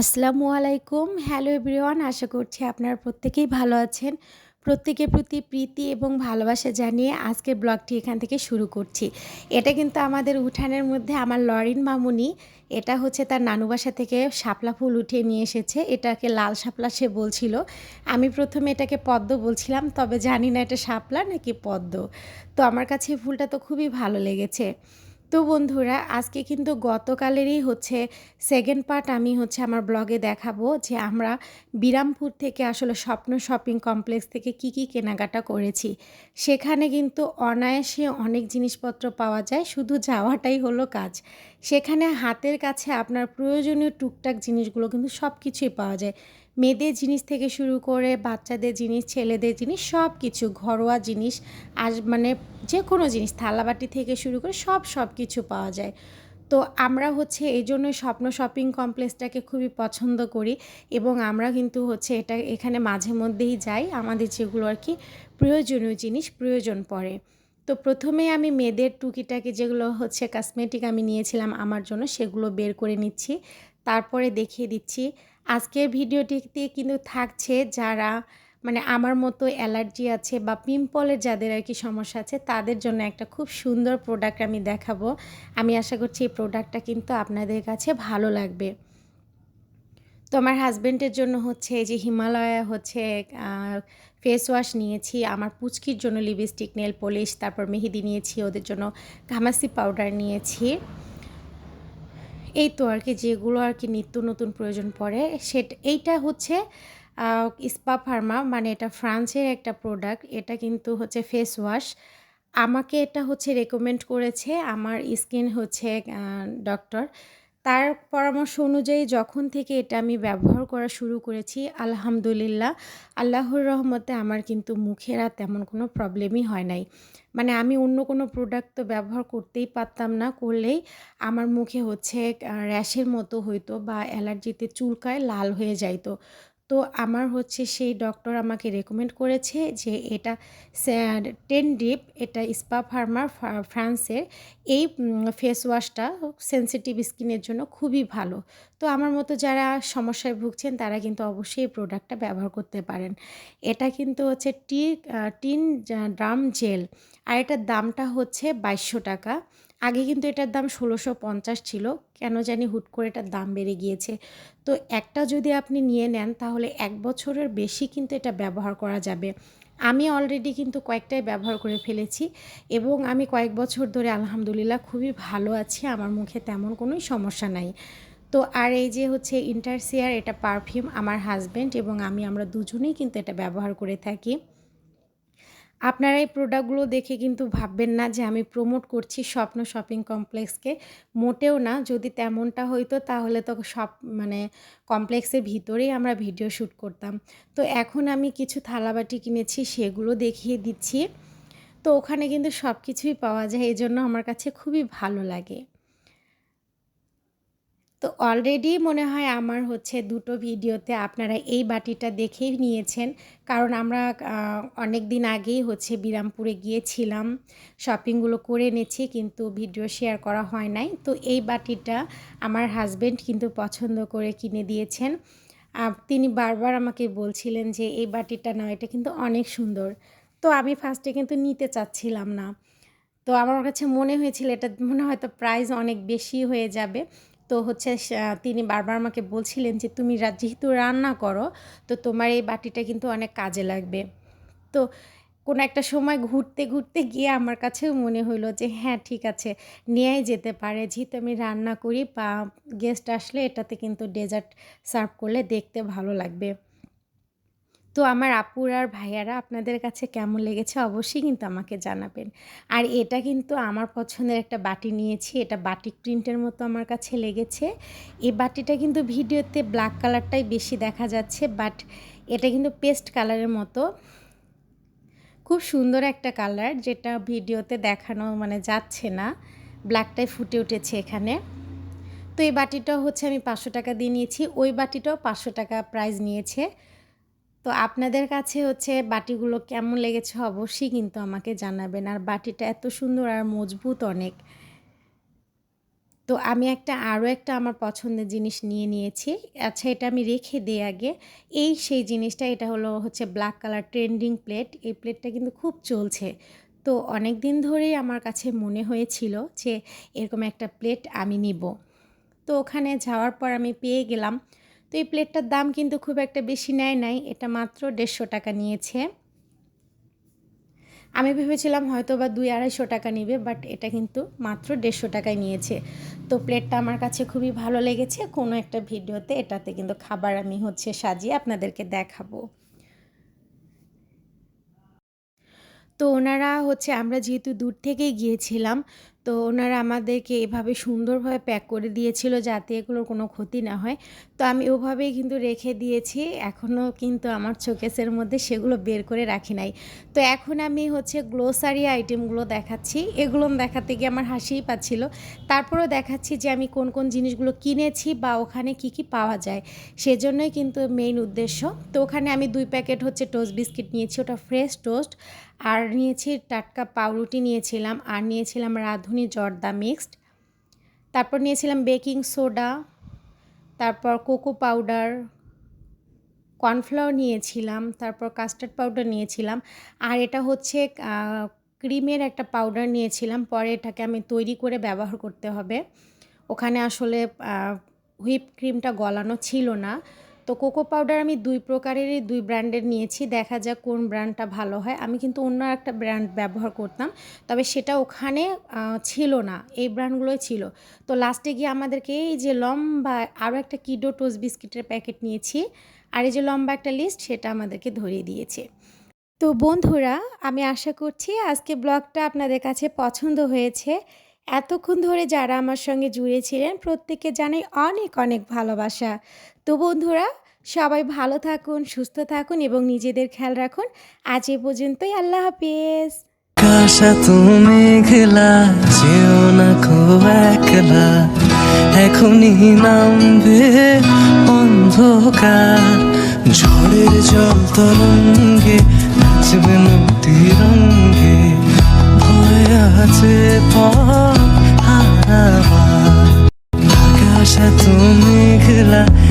আসসালামু আলাইকুম। Hello everyone আশা করছি আপনারা প্রত্যেকেই ভালো আছেন। প্রত্যেকের প্রতি প্রীতি এবং ভালোবাসা জানিয়ে আজকের ব্লগটি এখান থেকে শুরু করছি। এটা কিন্তু আমাদের উঠানের মধ্যে আমার লরিন মামুনি, এটা হচ্ছে তার নানু বাসা থেকে শাপলা ফুল উঠিয়ে নিয়ে এসেছে। এটাকে লাল শাপলা সে বলছিল। আমি প্রথমে এটাকে পদ্ম বলছিলাম, তবে জানি না এটা শাপলা নাকি পদ্ম। তো আমার কাছে ফুলটা তো খুবই ভালো লেগেছে। তো বন্ধুরা, আজকে কিন্তু গতকালেরই হচ্ছে সেকেন্ড পার্ট আমি হচ্ছে আমার ব্লগে দেখাবো যে আমরা বিরামপুর থেকে আসলে স্বপ্ন শপিং কমপ্লেক্স থেকে কি কি কেনাকাটা করেছি। সেখানে কিন্তু অনায়াসে অনেক জিনিসপত্র পাওয়া যায়, শুধু যাওয়াটাই হলো কাজ। সেখানে হাতের কাছে আপনার প্রয়োজনীয় টুকটাক জিনিসগুলো কিন্তু সব কিছুই পাওয়া যায়। মেয়েদের জিনিস থেকে শুরু করে বাচ্চাদের জিনিস, ছেলেদের জিনিস সব কিছু ঘরোয়া জিনিস, আজ মানে যে কোনো জিনিস, থালাবাটি থেকে শুরু করে সব সব কিছু পাওয়া যায়। তো আমরা হচ্ছে এই জন্যই স্বপ্ন শপিং কমপ্লেক্সটাকে খুবই পছন্দ করি এবং আমরা কিন্তু হচ্ছে এটা এখানে মাঝে মধ্যেই যাই। আমাদের যেগুলো আর কি প্রয়োজনীয় জিনিস, প্রয়োজন পড়ে। তো প্রথমে আমি মেয়েদের টুকিটাকি যেগুলো হচ্ছে কসমেটিক আমি নিয়েছিলাম আমার জন্য সেগুলো বের করে নিচ্ছি। তারপরে দেখিয়ে দিচ্ছি। আজকের ভিডিওটিতে কিন্তু থাকছে যারা মানে আমার মতো অ্যালার্জি আছে বা পিম্পলের যাদের আর কি সমস্যা আছে, তাদের জন্য একটা খুব সুন্দর প্রোডাক্ট আমি দেখাবো। আমি আশা করছি এই প্রোডাক্টটা কিন্তু আপনাদের কাছে ভালো লাগবে। তো আমার হাজব্যান্ডের জন্য হচ্ছে যে হিমালয়া হচ্ছে ফেস ওয়াশ নিয়েছি, আমার পুচকির জন্য লিপস্টিক নেল পলিশ তারপর মেহেদি নিয়েছি, ওদের জন্য ঘামাসি পাউডার নিয়েছি। এই তো আর কি, যেগুলো আর কি নিত্য নতুন প্রয়োজন পড়ে, সেটা, এইটা হচ্ছে ইস্পা ফার্মা মানে এটা ফ্রান্সের একটা প্রোডাক্ট এটা কিন্তু হচ্ছে ফেস ওয়াশ আমাকে এটা হচ্ছে রেকমেন্ড করেছে আমার স্কিন হচ্ছে ডক্টর তার পরামর্শ অনুযায়ী যখন থেকে এটা আমি ব্যবহার করা শুরু করেছি, আলহামদুলিল্লাহ, আল্লাহর রহমতে আমার কিন্তু মুখের আর তেমন কোনো প্রবলেমই হয় নাই। মানে আমি অন্য কোনো প্রোডাক্ট তো ব্যবহার করতেই পারতাম না, করলেই আমার মুখে হচ্ছে র্যাশের মতো হইতো বা অ্যালার্জিতে চুলকায় লাল হয়ে যাইতো। তো আমার হচ্ছে সেই ডক্টর আমাকে রেকমেন্ড করেছে যে এটা টেন ডিপ এটা স্পা ফার্মার ফ্রান্সের এই ফেস ওয়াশটা সেন্সিটিভ স্কিনের জন্য খুবই ভালো। তো আমার মতো যারা সমস্যায় ভুগছেন তারা কিন্তু অবশ্যই এই প্রোডাক্টটা ব্যবহার করতে পারেন। এটা কিন্তু হচ্ছে টি টিন ড্রাম জেল আর এটার দামটা হচ্ছে বাইশশো টাকা। আগে কিন্তু এটার দাম ষোলোশো পঞ্চাশ ছিল। কেন জানি হুট করে এটার দাম বেড়ে গিয়েছে। তো একটা যদি আপনি নিয়ে নেন, তাহলে এক বছরের বেশি কিন্তু এটা ব্যবহার করা যাবে। আমি অলরেডি কিন্তু কয়েকটাই ব্যবহার করে ফেলেছি এবং আমি কয়েক বছর ধরে আলহামদুলিল্লাহ খুবই ভালো আছি, আমার মুখে তেমন কোনোই সমস্যা নাই। তো আর এই যে হচ্ছে ইন্টারসিয়ার এটা পারফিউম আমার হাজব্যান্ড এবং আমি, আমরা দুজনেই কিন্তু এটা ব্যবহার করে থাকি। আপনারা এই প্রোডাক্টগুলো দেখে কিন্তু ভাববেন না যে আমি প্রমোট করছি স্বপ্ন শপিং কমপ্লেক্সকে মোটেও না, যদি তেমনটা হইতো তাহলে তো সব মানে কমপ্লেক্সের ভিতরেই আমরা ভিডিও শ্যুট করতাম। তো এখন আমি কিছু থালাবাটি কিনেছি, সেগুলো দেখিয়ে দিচ্ছি। তো ওখানে কিন্তু সব কিছুই পাওয়া যায় এই জন্য আমার কাছে খুবই ভালো লাগে। তো অলরেডি মনে হয় আমার হচ্ছে দুটো ভিডিওতে আপনারা এই বাটিটা দেখেই নিয়েছেন। কারণ আমরা অনেক দিন আগেই হচ্ছে বিরামপুরে গিয়েছিলাম শপিংগুলো করে এনেছি, কিন্তু ভিডিও শেয়ার করা হয় নাই। তো এই বাটিটা আমার হাজব্যান্ড কিন্তু পছন্দ করে কিনে দিয়েছেন। তিনি বারবার আমাকে বলছিলেন যে, এই বাটিটা না এটা কিন্তু অনেক সুন্দর। তো আমি ফার্স্টে কিন্তু নিতে চাচ্ছিলাম না। তো আমার কাছে মনে হয়েছিল, এটা মনে হয়তো প্রাইস অনেক বেশি হয়ে যাবে। তো হচ্ছে তিনি বারবার আমাকে বলছিলেন যে, তুমি যেহেতু রান্না করো, তো তোমার এই বাটিটা কিন্তু অনেক কাজে লাগবে। তো কোনো একটা সময় ঘুরতে ঘুরতে গিয়ে আমার কাছেও মনে হলো যে হ্যাঁ ঠিক আছে, নেয়াই যেতে পারে। যেহেতু আমি রান্না করি বা গেস্ট আসলে এটাতে কিন্তু ডেজার্ট সার্ভ করলে দেখতে ভালো লাগবে। তো আমার আপুর আর ভাইয়ারা আপনাদের কাছে কেমন লেগেছে অবশ্যই কিন্তু আমাকে জানাবেন। আর এটা কিন্তু আমার পছন্দের একটা বাটি নিয়েছি, এটা বাটিক প্রিন্টের মতো আমার কাছে লেগেছে। এই বাটিটা কিন্তু ভিডিওতে ব্ল্যাক কালারটাই বেশি দেখা যাচ্ছে বাট এটা কিন্তু পেস্ট কালারের মতো। খুব সুন্দর একটা কালার যেটা ভিডিওতে দেখানো মানে যাচ্ছে না ব্ল্যাকটাই ফুটে উঠেছে এখানে। তো এই বাটিটাও হচ্ছে আমি পাঁচশো টাকা দিয়ে নিয়েছি, ওই বাটিটাও পাঁচশো টাকা প্রাইস নিয়েছে। তো আপনাদের কাছে হচ্ছে বাটিগুলো কেমন লেগেছে অবশ্যই কিন্তু আমাকে জানাবেন। আর বাটিটা এত সুন্দর আর মজবুত অনেক। তো আমি একটা, আরও একটা আমার পছন্দের জিনিস নিয়ে নিয়েছি। আচ্ছা এটা আমি রেখে দিই আগে। এই সেই জিনিসটা, এটা হলো হচ্ছে ব্ল্যাক কালার ট্রেন্ডিং প্লেট এই প্লেটটা কিন্তু খুব চলছে। তো অনেক দিন ধরেই আমার কাছে মনে হয়েছিল যে এরকম একটা প্লেট আমি নিব। তো ওখানে যাওয়ার পর আমি পেয়ে গেলাম। তো এই প্লেটটার দাম কিন্তু খুব একটা বেশি নেয় নাই, এটা মাত্র দেড়শো টাকা নিয়েছে। আমি ভেবেছিলাম হয়তো বা দুই আড়াইশো টাকা নেবে, বাট এটা কিন্তু মাত্র দেড়শো টাকায় নিয়েছে। তো প্লেটটা আমার কাছে খুবই ভালো লেগেছে, কোনো একটা ভিডিওতে এটাতে কিন্তু খাবার আমি হচ্ছে সাজিয়ে আপনাদেরকে দেখাবো। তো ওনারা হচ্ছে, আমরা যেহেতু দূর থেকেই গিয়েছিলাম তো ওনারা আমাদেরকে এভাবে সুন্দরভাবে প্যাক করে দিয়েছিল যাতে এগুলোর কোনো ক্ষতি না হয়। তো আমি ওভাবেই কিন্তু রেখে দিয়েছি, এখনও কিন্তু আমার চোকেসের মধ্যে সেগুলো বের করে রাখি নাই। তো এখন আমি হচ্ছে গ্লোসারি আইটেমগুলো দেখাচ্ছি, এগুলো দেখাতে গিয়ে আমার হাসিই পাচ্ছিল। তারপরেও দেখাচ্ছি যে আমি কোন কোন জিনিসগুলো কিনেছি বা ওখানে কি কি পাওয়া যায়, সেজন্যই কিন্তু মেইন উদ্দেশ্য। তো ওখানে আমি দুই প্যাকেট হচ্ছে টোস্ট বিস্কিট নিয়েছি, ওটা ফ্রেশ টোস্ট আর নিয়েছি টাটকা পাউরুটি নিয়েছিলাম, আর নিয়েছিলাম রাঁধুনি জর্দা মিক্সড। তারপর নিয়েছিলাম বেকিং সোডা, তারপর কোকো পাউডার, কর্নফ্লাওয়ার নিয়েছিলাম, তারপর কাস্টার্ড পাউডার নিয়েছিলাম, আর এটা হচ্ছে ক্রিমের একটা পাউডার নিয়েছিলাম, পরে এটাকে আমি তৈরি করে ব্যবহার করতে হবে। ওখানে আসলে হুইপ ক্রিমটা গলানো ছিল না। তো কোকো পাউডার আমি দুই প্রকারেরই দুই ব্র্যান্ডের নিয়েছি, দেখা যাক কোন ব্র্যান্ডটা ভালো হয়। আমি কিন্তু অন্য একটা ব্র্যান্ড ব্যবহার করতাম, তবে সেটা ওখানে ছিল না, এই ব্র্যান্ডগুলোই ছিল। তো লাস্টে গিয়ে আমাদেরকে এই যে লম্বা আরও একটা কিডো টোস্ট বিস্কিটের প্যাকেট নিয়েছি, আর এই যে লম্বা একটা লিস্ট সেটা আমাদেরকে ধরিয়ে দিয়েছে। তো বন্ধুরা, আমি আশা করছি আজকে ব্লগটা আপনাদের কাছে পছন্দ হয়েছে। এতক্ষণ ধরে যারা আমার সঙ্গে জুড়েছিলেন, প্রত্যেককে জানাই অনেক অনেক ভালোবাসা। তো বন্ধুরা, সবাই ভালো থাকুন, সুস্থ থাকুন এবং নিজেদের খেয়াল রাখুন। আজ এ পর্যন্তই, আল্লাহ হাফেজ। আকাশা তুমি খেলা যেও না খুব একলা। এখনই নামবে অন্ধকার। ঝড়ের জল তরঙ্গে নাচবে নদী রঙ্গে ভয় আছে পথ la